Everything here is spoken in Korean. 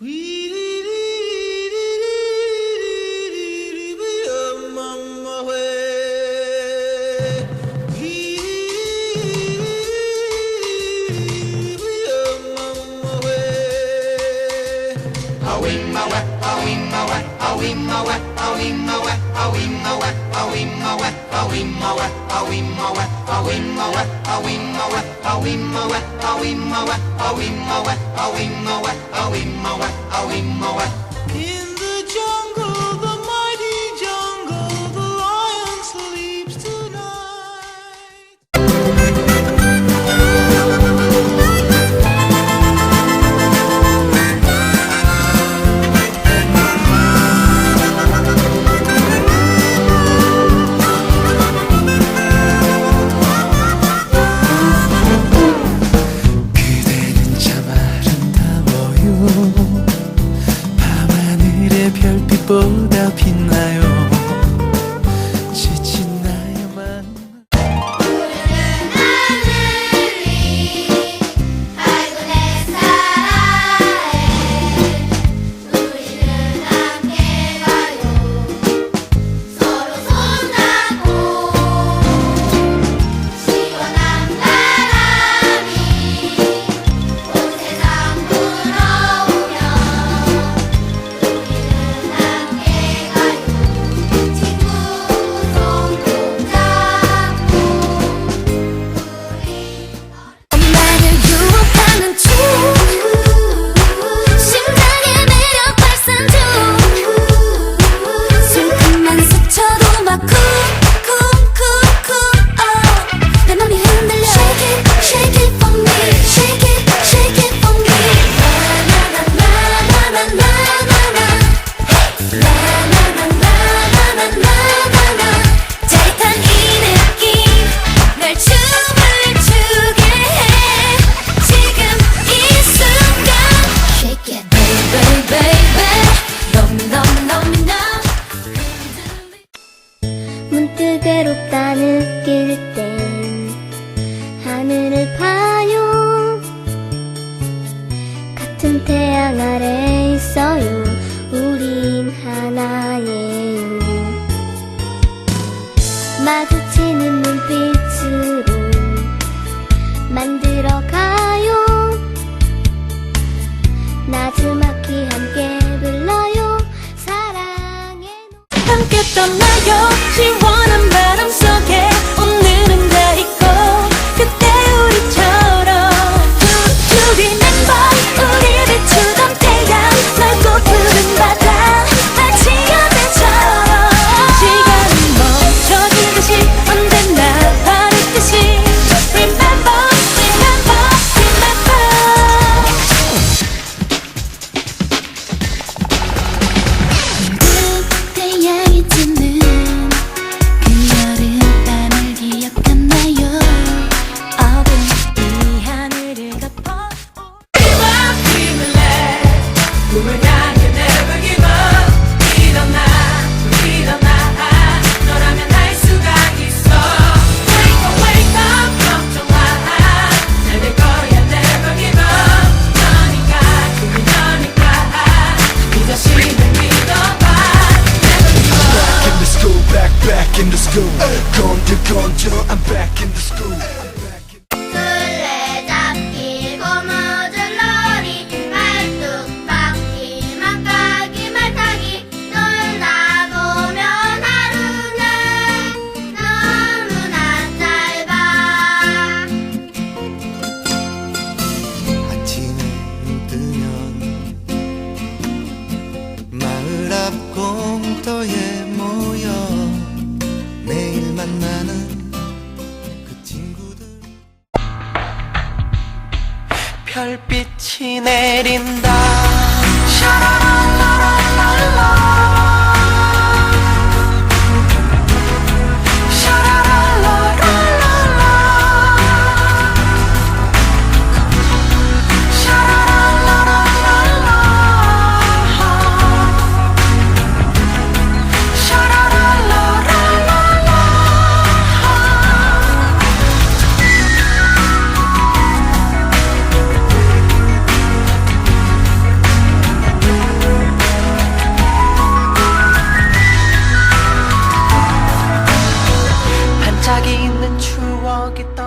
Whee! a wee ma wet, a wee ma wet, a wee ma wet, a wee ma wet. 빛나요. 느낄 땐 하늘을 봐요. 같은 태양 아래 있어요. 우린 하나예요. 마주치는 눈빛으로 만들어가요. 나즈막히 함께 불러요. 사랑해 함께 떠나요. Come to come to I'm back in 별빛이 내린다. 샤라라 kita